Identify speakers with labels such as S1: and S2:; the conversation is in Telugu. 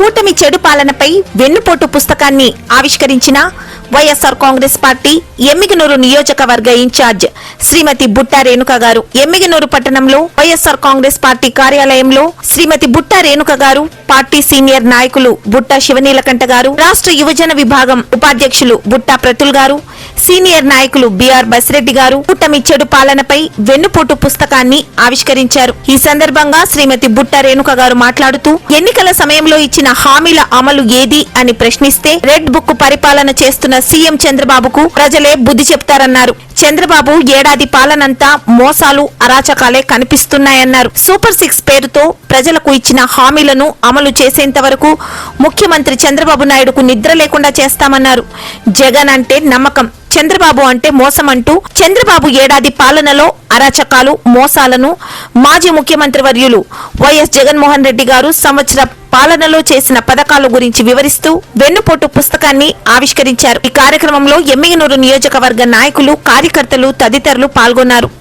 S1: కూటమి చెడు పాలనపై వెన్నుపోటు పుస్తకాన్ని ఆవిష్కరించిన వైఎస్ఆర్ కాంగ్రెస్ పార్టీ ఎమ్మిగనూరు నియోజకవర్గ ఇన్ఛార్జ్ శ్రీమతి బుట్టా రేణుక గారు. ఎమ్మిగనూరు పట్టణంలో వైఎస్ఆర్ కాంగ్రెస్ పార్టీ కార్యాలయంలో శ్రీమతి బుట్టా రేణుక గారు పార్టీ సీనియర్ నాయకులు బుట్ట శివనీలకంఠ గారు రాష్ట్ర యువజన విభాగం ఉపాధ్యక్షులు బుట్ట ప్రతుల్ గారు సీనియర్ నాయకులు బిఆర్ బసిరెడ్డి గారు కూటమి చెడు పాలనపై వెన్నుపోటు పుస్తకాన్ని ఆవిష్కరించారు. ఈ సందర్భంగా శ్రీమతి బుట్ట రేణుక గారు మాట్లాడుతూ ఎన్నికల సమయంలో ఇచ్చిన హామీల అమలు ఏది అని ప్రశ్నిస్తే రెడ్ బుక్ పరిపాలన చేస్తున్న సీఎం చంద్రబాబుకు ప్రజలే బుద్ధి చెప్తారన్నారు. చంద్రబాబు ఏడాది పాలనంతా మోసాలు అరాచకాలే కనిపిస్తున్నాయన్నారు. సూపర్ సిక్స్ పేరుతో ప్రజలకు ఇచ్చిన హామీలను అమలు చేసేంత వరకు ముఖ్యమంత్రి చంద్రబాబు నాయుడుకు నిద్ర లేకుండా చేస్తామన్నారు. జగన్ అంటే నమ్మకం చంద్రబాబు అంటే మోసం అంటూ చంద్రబాబు ఏడాది పాలనలో అరాచకాలు మోసాలను మాజీ ముఖ్యమంత్రి వర్యులు వైఎస్ జగన్మోహన్ రెడ్డి గారు సంవత్సర పాలనలో చేసిన పథకాల గురించి వివరిస్తూ వెన్నుపోటు పుస్తకాన్ని ఆవిష్కరించారు. ఈ కార్యక్రమంలో ఎమ్మిగనూరు నియోజకవర్గ నాయకులు కార్యకర్తలు తదితరులు పాల్గొన్నారు.